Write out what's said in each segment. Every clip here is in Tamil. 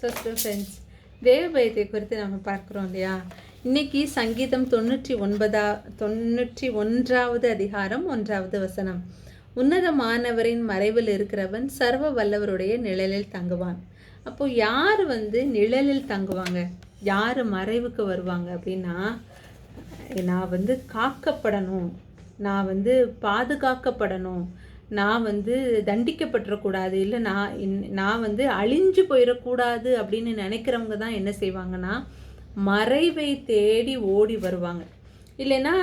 சிஸ்டர் ஃப்ரெண்ட்ஸ் தேவ பயத்தை குறித்து நம்ம பார்க்குறோம் இல்லையா? இன்னைக்கு சங்கீதம் தொண்ணூற்றி ஒன்பதா தொண்ணூற்றி ஒன்றாவது அதிகாரம் ஒன்றாவது வசனம். உன்னதமானவரின் மறைவில் இருக்கிறவன் சர்வ வல்லவருடைய நிழலில் தங்குவான். அப்போ யார் வந்து நிழலில் தங்குவாங்க? யார் மறைவுக்கு வருவாங்க அப்படின்னா நான் வந்து காக்கப்படணும். நான் வந்து பாதுகாக்கப்படணும். நான் வந்து தண்டிக்கப்பட்டுறக்கூடாது இல்லை நான் இன்- நான் வந்து அழிஞ்சு போயிடக்கூடாது அப்படின்னு நினைக்கிறவங்க தான் என்ன செய்வாங்கன்னா மறைவை தேடி ஓடி வருவாங்க. இல்லைன்னா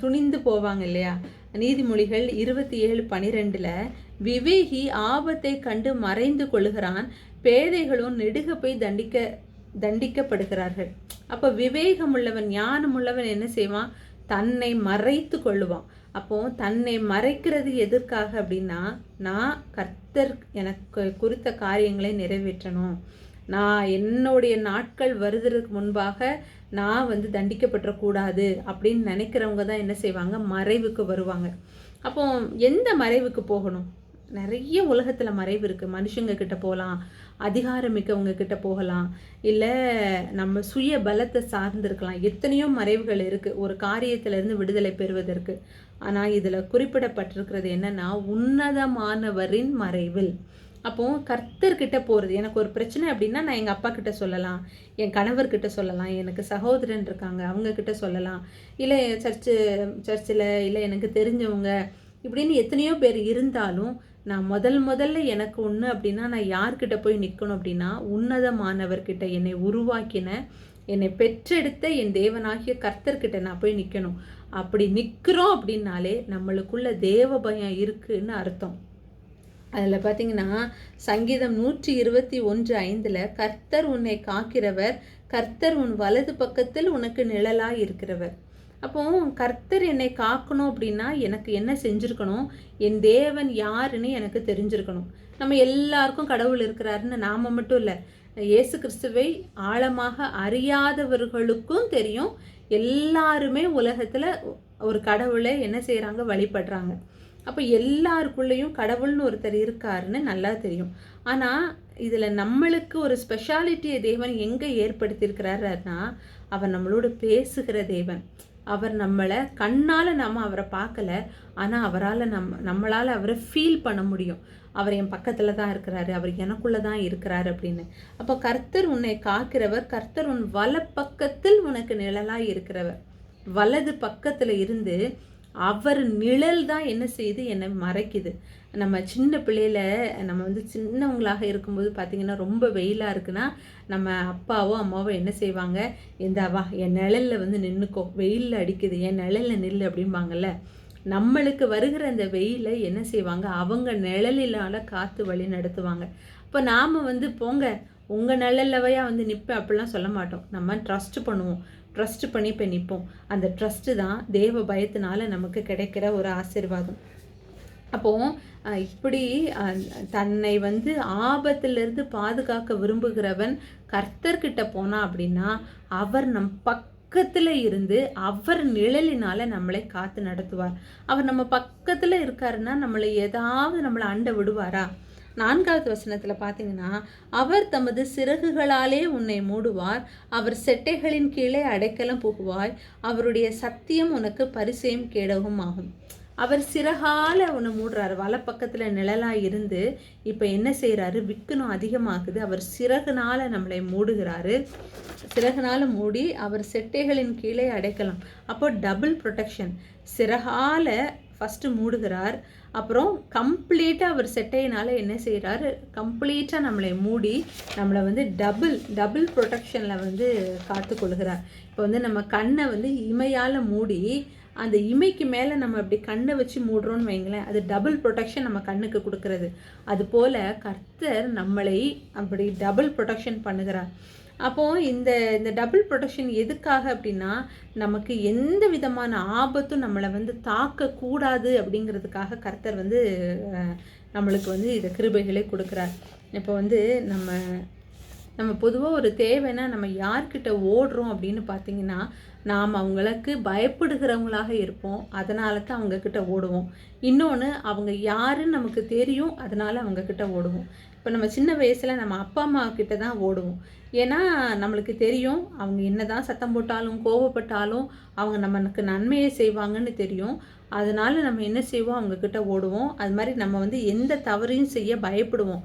துணிந்து போவாங்க இல்லையா? நீதிமொழிகள் இருபத்தி ஏழு பனிரெண்டில் விவேகி ஆபத்தை கண்டு மறைந்து கொள்கிறான் பேதைகளும் நெடுக போய் தண்டிக்க தண்டிக்கப்படுகிறார்கள். அப்போ விவேகமுள்ளவன் ஞானமுள்ளவன் என்ன செய்வான்? தன்னை மறைத்து கொள்ளுவான். அப்போ தன்னை மறைக்கிறது எதற்காக அப்படின்னா நான் கர்த்தர் எனக்கு குறித்த காரியங்களை நிறைவேற்றணும். நான் என்னுடைய நாட்கள் வருவதற்கு முன்பாக நான் வந்து தண்டிக்கப்பட்டுறக்கூடாது அப்படின்னு நினைக்கிறவங்க தான் என்ன செய்வாங்க? மறைவுக்கு வருவாங்க. அப்போ எந்த மறைவுக்கு போகணும்? நிறைய உலகத்தில் மறைவு இருக்குது மனுஷங்க கிட்ட போகலாம் அதிகாரம் மிக்கவங்க கிட்ட போகலாம். இல்லை நம்ம சுய பலத்தை சார்ந்திருக்கலாம். எத்தனையோ மறைவுகள் இருக்குது ஒரு காரியத்திலேருந்து விடுதலை பெறுவதற்கு. ஆனால் இதில் குறிப்பிடப்பட்டிருக்கிறது என்னன்னா உன்னதமானவரின் மறைவில். அப்போ கர்த்தர்கிட்ட போகிறது எனக்கு ஒரு பிரச்சனை அப்படின்னா நான் எங்கள் அப்பா கிட்ட சொல்லலாம். என் கணவர்கிட்ட சொல்லலாம். எனக்கு சகோதரன் இருக்காங்க. அவங்க கிட்ட சொல்லலாம். இல்லை சர்ச்சு சர்ச்சில் இல்லை எனக்கு தெரிஞ்சவங்க இப்படின்னு எத்தனையோ பேர் இருந்தாலும் நான் முதல் முதல்ல எனக்கு ஒன்று அப்படின்னா நான் யார்கிட்ட போய் நிற்கணும் அப்படின்னா உன்னதமானவர்கிட்ட என்னை உருவாக்கின என்னை பெற்றெடுத்த என் தேவனாகிய கர்த்தர்கிட்ட நான் போய் நிற்கணும் அப்படி நிற்கிறோம் அப்படின்னாலே நம்மளுக்குள்ள தேவ பயம் இருக்குன்னு அர்த்தம். அதில் பார்த்தீங்கன்னா சங்கீதம் நூற்றி இருபத்தி ஒன்று ஐந்தில் கர்த்தர் உன்னை காக்கிறவர் கர்த்தர் உன் வலது பக்கத்தில் உனக்கு நிழலாய் இருக்கிறவர். அப்போ கர்த்தர் என்னை காக்கணும் அப்படின்னா எனக்கு என்ன செஞ்சுருக்கணும்? என் தேவன் யாருன்னு எனக்கு தெரிஞ்சிருக்கணும். நம்ம எல்லாருக்கும் கடவுள் இருக்கிறாருன்னு நாம மட்டும் இல்லை இயேசு கிறிஸ்துவை ஆழமாக அறியாதவர்களுக்கும் தெரியும். எல்லாருமே உலகத்தில் ஒரு கடவுளை என்ன செய்கிறாங்க வழிபடுறாங்க. அப்போ எல்லாருக்குள்ளேயும் கடவுள்னு ஒருத்தர் இருக்காருன்னு நல்லா தெரியும். ஆனால் இதில் நம்மளுக்கு ஒரு ஸ்பெஷாலிட்டியை தேவன் எங்கே ஏற்படுத்தியிருக்கிறாருன்னா அவர் நம்மளோட பேசுகிற தேவன். அவர் நம்மளை கண்ணால் நம்ம அவரை பார்க்கல ஆனால் அவரால் நம் நம்மளால் அவரை ஃபீல் பண்ண முடியும். அவர் என் பக்கத்தில் தான் இருக்கிறாரு அவர் எனக்குள்ளே தான் இருக்கிறாரு அப்படின்னு. அப்போ கர்த்தர் உன்னை காக்கிறவர் கர்த்தர் உன் வல பக்கத்தில் உனக்கு நிழலாக இருக்கிறவர். வலது பக்கத்தில் இருந்து அவர் நிழல் தான் என்ன செய்யுது என்னை மறைக்குது. நம்ம சின்ன பிள்ளையில நம்ம வந்து சின்னவங்களாக இருக்கும்போது பார்த்தீங்கன்னா ரொம்ப வெயிலாக இருக்குன்னா நம்ம அப்பாவோ அம்மாவோ என்ன செய்வாங்க? இந்த வா என் நிழலில் வந்து நின்றுக்கோ வெயிலில் அடிக்குது என் நிழலில் நில்லு அப்படிம்பாங்கல்ல. நம்மளுக்கு வருகிற அந்த வெயிலை என்ன செய்வாங்க? அவங்க நிழலிலால காற்று வழி நடத்துவாங்க. இப்போ நாம் வந்து போங்க உங்கள் நிழல்லவையாக வந்து நிற்பேன் அப்படிலாம் சொல்ல மாட்டோம். நம்ம ட்ரஸ்ட் பண்ணுவோம். ட்ரஸ்ட் பண்ணி இப்போ நிற்போம் அந்த ட்ரஸ்ட்டு தான் தேவ பயத்தினால நமக்கு கிடைக்கிற ஒரு ஆசீர்வாதம். அப்போது இப்படி தன்னை வந்து ஆபத்திலிருந்து பாதுகாக்க விரும்புகிறவன் கர்த்தர்கிட்ட போனான் அப்படின்னா அவர் நம் பக்கத்தில் இருந்து அவர் நிழலினால் நம்மளை காத்து நடத்துவார். அவர் நம்ம பக்கத்தில் இருக்காருன்னா நம்மளை ஏதாவது நம்மளை அண்டை விடுவாரா? நான்காவது வசனத்தில் பார்த்தீங்கன்னா அவர் தமது சிறகுகளாலே உன்னை மூடுவார். அவர் செட்டைகளின் கீழே அடைக்கலம் புகுவாய். அவருடைய சத்தியம் உனக்கு பரிசயம் கேடவும் ஆகும். அவர் சிறகால உன்னை மூடுறாரு. வலப்பக்கத்தில் நிழலாக இருந்து இப்போ என்ன செய்கிறாரு விக்கணும் அதிகமாகுது. அவர் சிறகுனால நம்மளை மூடுகிறாரு. சிறகுனால மூடி அவர் செட்டைகளின் கீழே அடைக்கலாம். அப்போ டபுள் ப்ரொடெக்ஷன் சிறகால ஃபஸ்ட்டு மூடுகிறார். அப்புறம் கம்ப்ளீட்டாக அவர் செட்டையினால் என்ன செய்கிறாரு கம்ப்ளீட்டாக நம்மளை மூடி நம்மளை வந்து டபுள் டபுள் ப்ரொடெக்ஷனில் வந்து காத்துக்கொள்கிறார் இப்போ வந்து நம்ம கண்ணை வந்து இமையால் மூடி அந்த இமைக்கு மேலே நம்ம அப்படி கண்ணை வச்சு மூடுறோம்னு வைங்களேன் அது டபுள் ப்ரொடெக்ஷன் நம்ம கண்ணுக்கு கொடுக்கறது. அது போல் கர்த்தர் நம்மளை அப்படி டபுள் ப்ரொடெக்ஷன் பண்ணுகிறார். அப்போ இந்த இந்த டபுள் ப்ரொடெக்ஷன் எதுக்காக அப்படின்னா நமக்கு எந்த விதமான ஆபத்தும் நம்மளை வந்து தாக்கக்கூடாது அப்படிங்கிறதுக்காக கர்த்தர் வந்து நம்மளுக்கு வந்து இதை கிருபைகளை கொடுக்குறார். இப்போ வந்து நம்ம நம்ம பொதுவாக ஒரு தேவைன்னா நம்ம யார்கிட்ட ஓடுறோம் அப்படின்னு பார்த்தீங்கன்னா நாம் அவங்களுக்கு பயப்படுகிறவங்களாக இருப்போம். அதனால தான் அவங்கக்கிட்ட ஓடுவோம். இன்னொன்று அவங்க யாருன்னு நமக்கு தெரியும். அதனால் அவங்கக்கிட்ட ஓடுவோம். இப்போ நம்ம சின்ன வயசில் நம்ம அப்பா அம்மா கிட்ட தான் ஓடுவோம். ஏன்னா நம்மளுக்கு தெரியும். அவங்க என்ன தான் சத்தம் போட்டாலும் கோவப்பட்டாலும் அவங்க நமக்கு நன்மையை செய்வாங்கன்னு தெரியும். அதனால் நம்ம என்ன செய்வோம்? அவங்கக்கிட்ட ஓடுவோம். அது மாதிரி நம்ம வந்து எந்த தவறையும் செய்ய பயப்படுவோம்.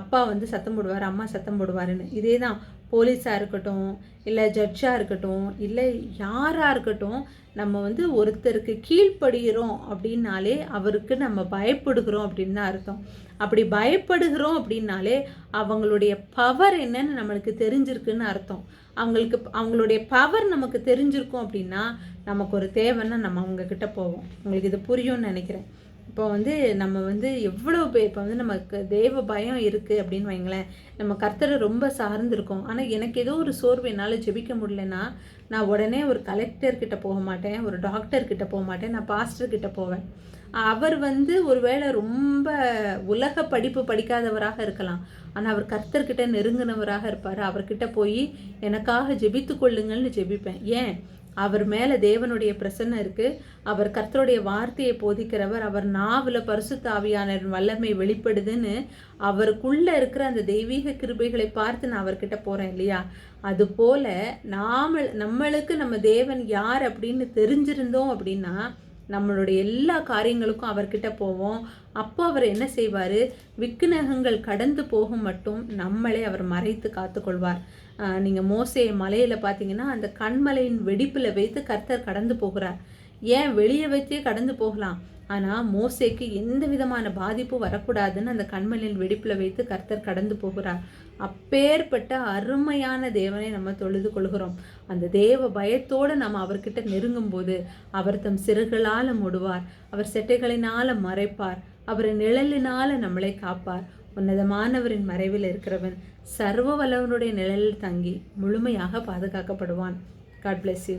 அப்பா வந்து சத்தம் போடுவார் அம்மா சத்தம் போடுவாருன்னு. இதே தான் போலீஸாக இருக்கட்டும் இல்லை ஜட்ஜாக இருக்கட்டும் இல்லை யாராக இருக்கட்டும் நம்ம வந்து ஒருத்தருக்கு கீழ்ப்படுகிறோம் அப்படின்னாலே அவருக்கு நம்ம பயப்படுகிறோம் அப்படின்னு தான் அர்த்தம். அப்படி பயப்படுகிறோம் அப்படின்னாலே அவங்களுடைய பவர் என்னன்னு நம்மளுக்கு தெரிஞ்சிருக்குன்னு அர்த்தம். அவங்களுக்கு அவங்களுடைய பவர் நமக்கு தெரிஞ்சிருக்கும் அப்படின்னா நமக்கு ஒரு தேவைன்னா நம்ம அவங்கக்கிட்ட போவோம். உங்களுக்கு இது புரியும்னு நினைக்கிறேன். இப்போ வந்து நம்ம வந்து எவ்வளோ பேர் இப்போ வந்து நமக்கு தேவ பயம் இருக்குது அப்படின்னு வைங்களேன். நம்ம கர்த்தரை ரொம்ப சார்ந்திருக்கோம். ஆனால் எனக்கு ஏதோ ஒரு சோர்வு என்னால் ஜெபிக்க முடியலன்னா நான் உடனே ஒரு கலெக்டர்கிட்ட போக மாட்டேன் ஒரு டாக்டர்கிட்ட போக மாட்டேன் நான் பாஸ்டர்கிட்ட போவேன். அவர் வந்து ஒருவேளை ரொம்ப உலக படிப்பு படிக்காதவராக இருக்கலாம். ஆனால் அவர் கர்த்தர்கிட்ட நெருங்கினவராக இருப்பார். அவர்கிட்ட போய் எனக்காக ஜெபித்து கொள்ளுங்கள்னு ஜெபிப்பேன். ஏன்? அவர் மேலே தேவனுடைய பிரசன்னம் இருக்குது அவர் கர்த்தருடைய வார்த்தையை போதிக்கிறவர் அவர் நாவில் பரிசுத்தாவியான வல்லமை வெளிப்படுதுன்னு அவருக்குள்ளே இருக்கிற அந்த தெய்வீக கிருபைகளை பார்த்து நான் அவர்கிட்ட போகிறேன் இல்லையா? அது போல் நாம நம்மளுக்கு நம்ம தேவன் யார் அப்படின்னு தெரிஞ்சிருந்தோம் அப்படின்னா நம்மளுடைய எல்லா காரியங்களுக்கும் அவர்கிட்ட போவோம். அப்போ அவர் என்ன செய்வார்? விக்கினகங்கள் கடந்து போகும் மட்டும் நம்மளே அவர் மறைத்து காத்துக்கொள்வார். நீங்கள் மோசே மலையில் பார்த்தீங்கன்னா அந்த கண்மலையின் வெடிப்பில் வைத்து கர்த்தர் கடந்து போகிறார். ஏன்? வெளியே வைத்தே கடந்து போகலாம். ஆனால் மோசேக்கு எந்த விதமான பாதிப்பும் வரக்கூடாதுன்னு அந்த கண்மலையின் வெடிப்பில் வைத்து கர்த்தர் கடந்து போகிறார். அப்பேற்பட்ட அருமையான தேவனை நம்ம தொழுது கொள்கிறோம். அந்த தேவ பயத்தோடு நம்ம அவர்கிட்ட நெருங்கும் போது அவர் தம் சிறுகளால் மூடுவார். அவர் செட்டைகளினால் மறைப்பார். அவர் நிழலினால் நம்மளை காப்பார். உன்னதமானவரின் மறைவில் இருக்கிறவன் சர்வ வல்லவனுடைய நிழலில் தங்கி முழுமையாக பாதுகாக்கப்படுவான். God bless you